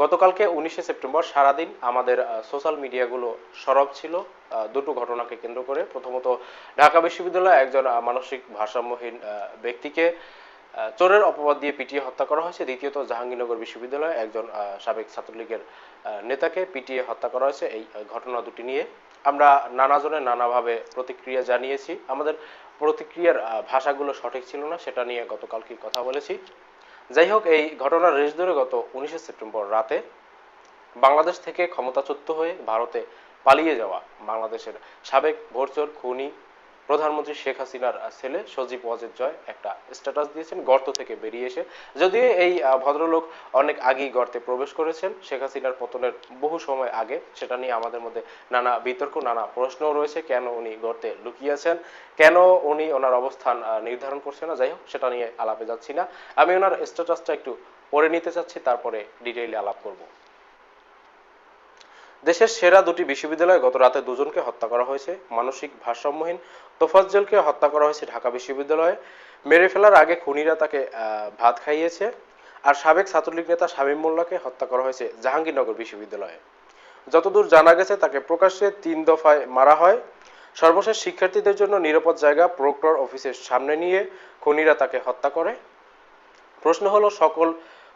গতকালকে উনিশে সেপ্টেম্বর সারাদিন আমাদের সোশ্যাল মিডিয়াগুলো সরব ছিল। দুটো ঘটনাকে কেন্দ্র করে। প্রথমত ঢাকা বিশ্ববিদ্যালয়ে একজন মানসিক ভারসাম্যহীন ব্যক্তিকে চোরের অপবাদ দিয়ে পিটিয়ে হত্যা করা হয়েছে। দ্বিতীয়ত জাহাঙ্গীরনগর বিশ্ববিদ্যালয়ে একজন সাবেক ছাত্রলীগের নেতাকে পিটিয়ে হত্যা করা হয়েছে। এই ঘটনা দুটি নিয়ে আমরা নানাজনে নানাভাবে প্রতিক্রিয়া জানিয়েছি। আমাদের প্রতিক্রিয়ার ভাষাগুলো সঠিক ছিল না, সেটা নিয়ে গতকালকে কথা বলেছি। যাই হোক এই ঘটনার রেশ ধরে গত উনিশে সেপ্টেম্বর রাতে বাংলাদেশ থেকে ক্ষমতাচ্যুত হয়ে ভারতে পালিয়ে যাওয়া বাংলাদেশের সাবেক ভোরচোর খুনি প্রধানমন্ত্রী শেখ হাসিনার ছেলে সজীব ওয়াজেদ জয় একটা স্ট্যাটাস দিয়েছেন, গর্ত থেকে বেরিয়ে এসে। যদিও এই ভদ্রলোক অনেক আগেই গর্তে প্রবেশ করেছেন, শেখ হাসিনার পতনের বহু সময় আগে, সেটা নিয়ে আমাদের মধ্যে নানা বিতর্ক, নানা প্রশ্নও রয়েছে, কেন উনি গর্তে লুকিয়েছেন কেন উনি ওনার অবস্থান নির্ধারণ করছেন না, যাই হোক, সেটা নিয়ে আলাপে যাচ্ছি না। আমি ওনার স্ট্যাটাসটা একটু পড়ে নিতে চাচ্ছি, তারপরে ডিটেইলে আলাপ করব। দেশের সেরা দুটি বিশ্ববিদ্যালয়ে গত রাতে দুজনকে হত্যা করা হয়েছে। মানসিক ভারসাম্যহীন তোফাজ্জলকে হত্যা করা হয়েছে ঢাকা বিশ্ববিদ্যালয়ে। মেরে ফেলার আগে খুনিরা তাকে ভাত খাইয়েছে। আর সাবেক ছাত্রলীগ নেতা শামীম মোল্লাকে হত্যা করা হয়েছে জাহাঙ্গীরনগর বিশ্ববিদ্যালয়ে। যতদূর জানা গেছে, তাকে প্রকাশ্যে তিন দফায় মারা হয়। সর্বশেষ শিক্ষার্থীদের জন্য নিরাপদ জায়গা প্রক্টর অফিসের সামনে নিয়ে খুনিরা তাকে হত্যা করে। প্রশ্ন হলো, সকল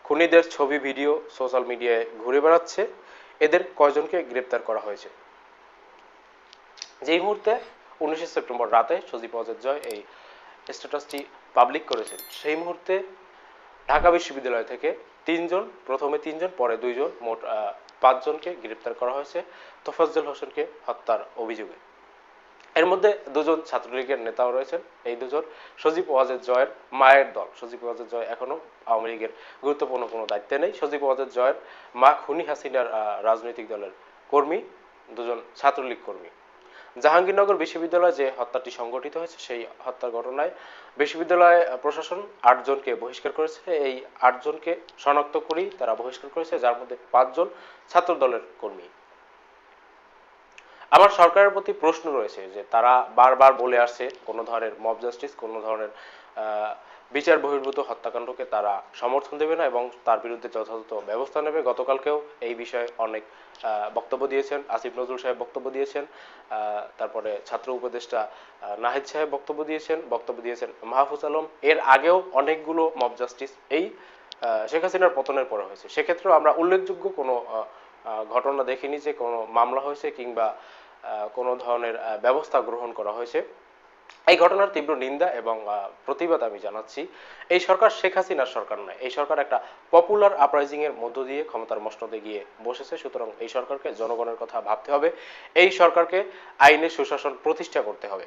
খুনিদের ছবি, ভিডিও সোশ্যাল মিডিয়ায় ঘুরে বেড়াচ্ছে। এদের কয়জনকে গ্রেপ্তার করা হয়েছে? যেই মুহূর্তে উনিশে সেপ্টেম্বর রাতে সজীব অজয় জয় এই স্ট্যাটাসটি পাবলিক করেছেন। সেই মুহূর্তে ঢাকা বিশ্ববিদ্যালয় থেকে তিনজন, প্রথমে তিনজন, পরে দুইজন, মোট পাঁচজনকে গ্রেপ্তার করা হয়েছে তোফাজ্জল হোসেনকে হত্যার অভিযোগে। এর মধ্যে দুজন ছাত্রলীগের নেতাও রয়েছেন। এই দুজন সজীব ওয়াজেদ জয়ের মায়ের দল। সজীব ওয়াজেদ জয় এখনও আওয়ামী লীগের গুরুত্বপূর্ণ কোনো দায়িত্বে নেই। সজীব ওয়াজেদ জয়ের মা খুনি হাসিনার রাজনৈতিক দলের কর্মী, দুজন ছাত্রলীগ কর্মী। জাহাঙ্গীরনগর বিশ্ববিদ্যালয়ে যে হত্যাটি সংঘটিত হয়েছে, সেই হত্যার ঘটনায় বিশ্ববিদ্যালয় প্রশাসন আটজনকে বহিষ্কার করেছে। এই আটজনকে শনাক্ত করেই তারা বহিষ্কার করেছে, যার মধ্যে পাঁচজন ছাত্র দলের কর্মী। আমার সরকারের প্রতি প্রশ্ন রয়েছে যে তারা বারবার বলে আসছে, কোনো ধরনের মব জাস্টিস কোনো ধরনের বিচার বহির্ভূত হত্যাকাণ্ডকে তারা সমর্থন দেবে না এবং তার বিরুদ্ধে যথাযথ ব্যবস্থা নেবে। গতকালকেও এই বিষয়ে অনেক বক্তব্য দিয়েছেন। আসিফ নজরুল সাহেব বক্তব্য দিয়েছেন। তারপরে ছাত্র উপদেষ্টা নাহিদ সাহেব বক্তব্য দিয়েছেন। বক্তব্য দিয়েছেন মাহফুজ আলম। এর আগেও অনেকগুলো মব জাস্টিস এই শেখ হাসিনার পতনের পরে হয়েছে। সেক্ষেত্রেও আমরা উল্লেখযোগ্য কোনো ঘটনা দেখিনি যে কোনো মামলা হয়েছে কিংবা কোনো ধরনের ব্যবস্থা গ্রহণ করা হয়েছে। এই ঘটনার তীব্র নিন্দা এবং প্রতিবাদ আমি জানাচ্ছি। এই সরকার শেখ হাসিনার সরকার নয়, এই সরকার একটা পপুলার আপরাইজিং এর মধ্য দিয়ে ক্ষমতার মসনদে গিয়ে বসেছে। সুতরাং এই সরকারকে জনগণের কথা ভাবতে হবে। এই সরকারকে আইনের সুশাসন প্রতিষ্ঠা করতে হবে।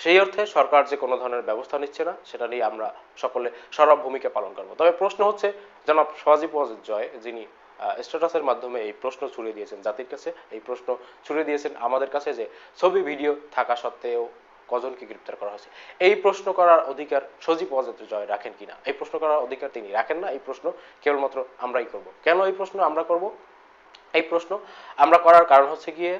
সেই অর্থে সরকার যে কোনো ধরনের ব্যবস্থা নিচ্ছে না, সেটা নিয়ে আমরা সকলে সরব ভূমিকা পালন করব। তবে প্রশ্ন হচ্ছে, জনাব সজীব জয় যিনি স্ট্যাটাসের মাধ্যমে এই প্রশ্ন ছুড়ে দিয়েছেন জাতির কাছে। এই প্রশ্ন ছুড়ে দিয়েছেন আমাদের কাছে যে ছবি, ভিডিও থাকা সত্ত্বেও কজনকে গ্রেপ্তার করা হয়েছে। এই প্রশ্ন করার অধিকার সজীব ওয়াজেদ জয় রাখেন কিনা? এই প্রশ্ন করার অধিকার তিনি রাখেন না। এই প্রশ্ন কেবলমাত্র আমরাই করব। কেন এই প্রশ্ন আমরা করব? এই প্রশ্ন আমরা করার কারণ হচ্ছে গিয়ে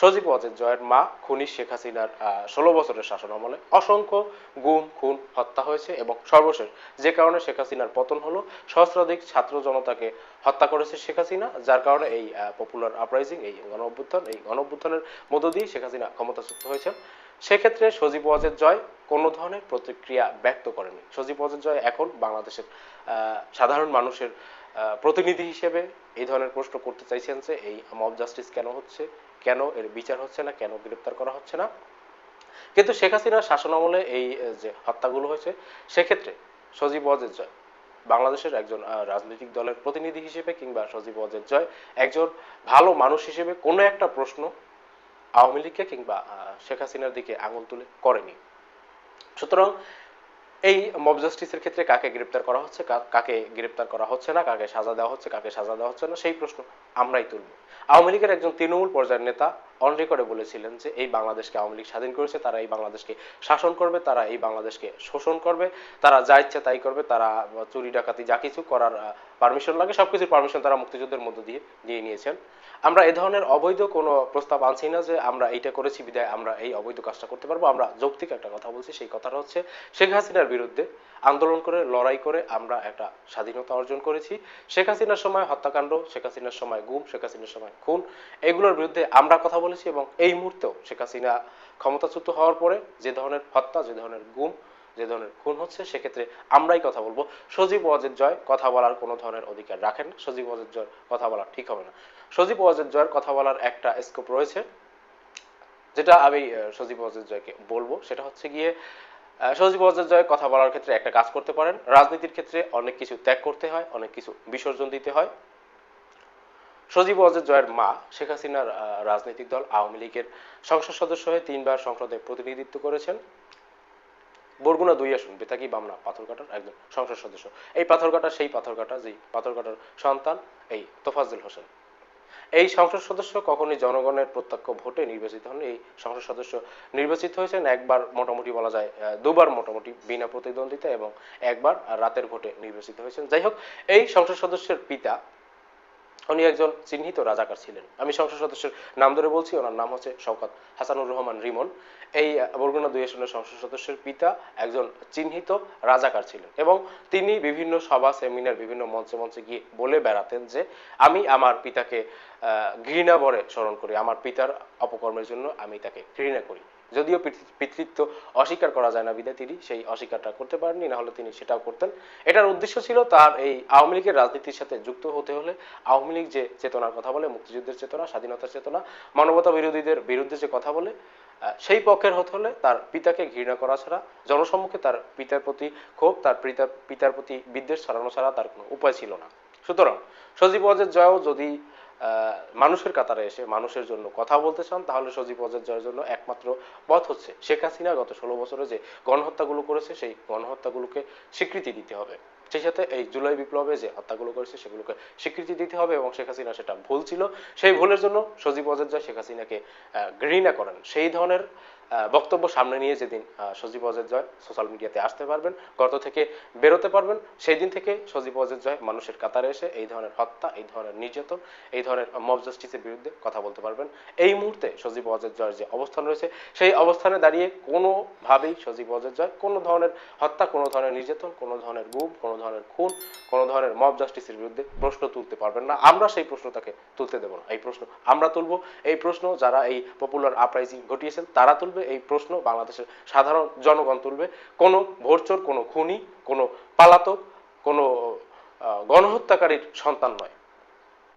সজীব ওয়াজেদ জয়ের মা খুনি শেখ হাসিনার ষোলো বছরের শাসন আমলে অসংখ্য গুম, খুন, হত্যা হয়েছে এবং সর্বশেষ যে কারণে শেখ হাসিনার পতন হলো, সহস্রাধিক ছাত্র জনতাকে হত্যা করেছে শেখ হাসিনা, যার কারণে এই পপুলার আপরাইজিং এই গণ অভ্যুত্থান, এই গণ অভ্যুত্থানের মধ্য দিয়ে শেখ হাসিনা ক্ষমতাচ্যুত হয়েছেন। সেক্ষেত্রে সজীব ওয়াজেদ জয় কোনো ধরনের প্রতিক্রিয়া ব্যক্ত করেনি। সজীব ওয়াজেদ জয় এখন বাংলাদেশের সাধারণ মানুষের প্রতিনিধি হিসেবে এই ধরনের প্রশ্ন করতে চাইছেন যে এই মব জাস্টিস কেন হচ্ছে? কেন এর বিচার হচ্ছে না, কেন গ্রেপ্তার করা হচ্ছে না। কিন্তু শেখ হাসিনার শাসন আমলে এই যে হত্যাগুলো হয়েছে, সেক্ষেত্রে সজীব ওয়াজেদ জয়, বাংলাদেশের একজন রাজনৈতিক দলের প্রতিনিধি হিসেবে কিংবা সজীব ওয়াজেদ জয়, একজন ভালো মানুষ হিসেবে কোনো একটা প্রশ্ন আওয়ামী লীগকে কিংবা শেখ হাসিনার দিকে আঙুল তুলে করেনি। সুতরাং এই মব জাস্টিসের ক্ষেত্রে কাকে গ্রেপ্তার করা হচ্ছে কাকে গ্রেপ্তার করা হচ্ছে না, কাকে সাজা দেওয়া হচ্ছে, কাকে সাজা দেওয়া হচ্ছে না, সেই প্রশ্ন আমরাই তুলব। আওয়ামী লীগের একজন তৃণমূল পর্যায়ের নেতা অন রেকর্ডে বলেছিলেন যে, এই বাংলাদেশকে আওয়ামী লীগ স্বাধীন করেছে, তারা এই বাংলাদেশকে শাসন করবে, তারা এই বাংলাদেশকে শোষণ করবে, তারা যা ইচ্ছা তাই করবে, তারা চুরি ডাকাতি যা কিছু করার পারমিশন লাগে, সবকিছুর পারমিশন তারা মুক্তিযুদ্ধের মধ্য দিয়ে নিয়ে নিয়েছেন। আমরা এ ধরনের অবৈধ কোনো প্রস্তাব আনছি না যে আমরা এইটা করেছি, বিদায় আমরা এই অবৈধ কাজটা করতে পারব। আমরা যৌক্তিক একটা কথা বলছি, সেই কথাটা হচ্ছে শেখ হাসিনার বিরুদ্ধে আন্দোলন করে, লড়াই করে আমরা একটা স্বাধীনতা অর্জন করেছি। শেখ হাসিনার সময় হত্যাকাণ্ড, শেখ হাসিনার সময় গুম, শেখ হাসিনার সময় খুন, এগুলোর বিরুদ্ধে আমরা কথা বলেছি এবং এই মুহূর্তেও শেখ হাসিনা ক্ষমতাচ্যুত হওয়ার পরে যে ধরনের হত্যা, যে ধরনের গুম যে ধরনের খুন হচ্ছে, সেক্ষেত্রে আমরাই কথা বলব। সজীব ওয়াজেদ জয়, কথা বলার কোনো ধরনের অধিকার রাখেন না। সজীব ওয়াজেদ জয়ের কথা বলা ঠিক হবে না। সজীব ওয়াজেদ জয়ের কথা বলার একটা স্কোপ রয়েছে, যেটা আমি সজীব ওয়াজেদ জয়কে বলব। সেটা হচ্ছে গিয়ে সজীব জয় কথা বলার ক্ষেত্রে একটা কাজ করতে পারেন। রাজনীতির ক্ষেত্রে অনেক কিছু ত্যাগ করতে হয়, অনেক কিছু বিসর্জন দিতে হয়। সজীব জয়ের মা শেখ হাসিনার রাজনৈতিক দল আওয়ামী লীগের সংসদ সদস্য হয়ে তিনবার সংসদে প্রতিনিধিত্ব করেছেন। বরগুনা দুই আসন বেতাকি বামনা পাথরঘাটার একজন সংসদ সদস্য। এই পাথরঘাটা সেই পাথরঘাটা যেই পাথরঘাটার সন্তান, এই তোফাজ্জল হোসেন। এই সংসদ সদস্য কখনই জনগণের প্রত্যক্ষ ভোটে নির্বাচিত হন এই সংসদ সদস্য নির্বাচিত হয়েছেন একবার মোটামুটি বলা যায় দুবার মোটামুটি বিনা প্রতিদ্বন্দ্বিতা এবং একবার রাতের ভোটে নির্বাচিত হয়েছেন। যাই হোক, এই সংসদ সদস্যের পিতা উনি একজন চিহ্নিত রাজাকার ছিলেন। আমি সংসদ সদস্যের নাম ধরে বলছি, ওনার নাম হচ্ছে শওকাত হাসানুর রহমান রিমন। এই বরগুনা দুই আসনের সংসদ সদস্যের পিতা একজন চিহ্নিত রাজাকার ছিলেন এবং তিনি বিভিন্ন সভা, সেমিনার, বিভিন্ন মঞ্চে মঞ্চে গিয়ে বলে বেড়াতেন যে, আমি আমার পিতাকে ঘৃণা বরে স্মরণ করি। আমার পিতার অপকর্মের জন্য আমি তাকে ঘৃণা করি। যদিও পিতৃত্ব অস্বীকার করা যায় না বিধায় তিনি সেই অস্বীকারটা করতে পারেননি না হলে তিনি সেটাও করতেন। এটার উদ্দেশ্য ছিল তার এই আওয়ামী লীগের রাজনীতির সাথে যুক্ত হতে হলে আওয়ামী লীগ যে চেতনার কথা বলে, মুক্তিযুদ্ধের চেতনা, স্বাধীনতার চেতনা, মানবতা বিরোধীদের বিরুদ্ধে যে কথা বলে সেই পক্ষের হতে হলে তার পিতাকে ঘৃণা করা ছাড়া, জনসম্মুখে তার পিতার প্রতি ক্ষোভ, তার পিতার পিতার প্রতি বিদ্বেষ ছড়ানো ছাড়া তার কোনো উপায় ছিল না। সুতরাং সজীব ওয়াজেদ জয়ও যদি মানুষের কাতারে এসে মানুষের জন্য কথা বলতে চান, তাহলে সজীব ওয়াজেদ জয়ের জন্য একমাত্র পথ হচ্ছে। শেখ হাসিনা গত ষোলো বছরে যে গণহত্যাগুলো করেছে, সেই গণহত্যাগুলোকে স্বীকৃতি দিতে হবে। সেই সাথে এই জুলাই বিপ্লবে যে হত্যাগুলো করেছে, সেগুলোকে স্বীকৃতি দিতে হবে এবং শেখ হাসিনা সেটা ভুল ছিল। সেই ভুলের জন্য সজীব ওয়াজেদ জয় শেখ হাসিনাকে ঘৃণা করেন। সেই ধরনের বক্তব্য সামনে নিয়ে যেদিন সজীব ওয়াজেদ জয় সোশ্যাল মিডিয়াতে আসতে পারবেন গর্ত থেকে বেরোতে পারবেন সেই দিন থেকে সজীব ওয়াজেদ জয় মানুষের কাতারে এসে এই ধরনের হত্যা, এই ধরনের নির্যাতন, এই ধরনের মব জাস্টিসের বিরুদ্ধে কথা বলতে পারবেন। এই মুহূর্তে সজীব ওয়াজেদ জয়ের যে অবস্থান রয়েছে, সেই অবস্থানে দাঁড়িয়ে কোনোভাবেই সজীব ওয়াজেদ জয় কোনো ধরনের হত্যা, কোনো ধরনের নির্যাতন, কোনো ধরনের গুম, কোনো ধরনের খুন, কোনো ধরনের মব জাস্টিসের বিরুদ্ধে প্রশ্ন তুলতে পারবেন না। আমরা সেই প্রশ্ন তাকে তুলতে দেবো না। এই প্রশ্ন আমরা তুলবো। এই প্রশ্ন যারা এই পপুলার আপরাইজিং ঘটিয়েছেন, তারা তুলবে। এই প্রশ্ন বাংলাদেশের সাধারণ জনগণ তুলবে। কোনো ভোরচোর কোনো খুনি, কোনো পালাতক, কোনো গণহত্যাকারীর সন্তান নয়।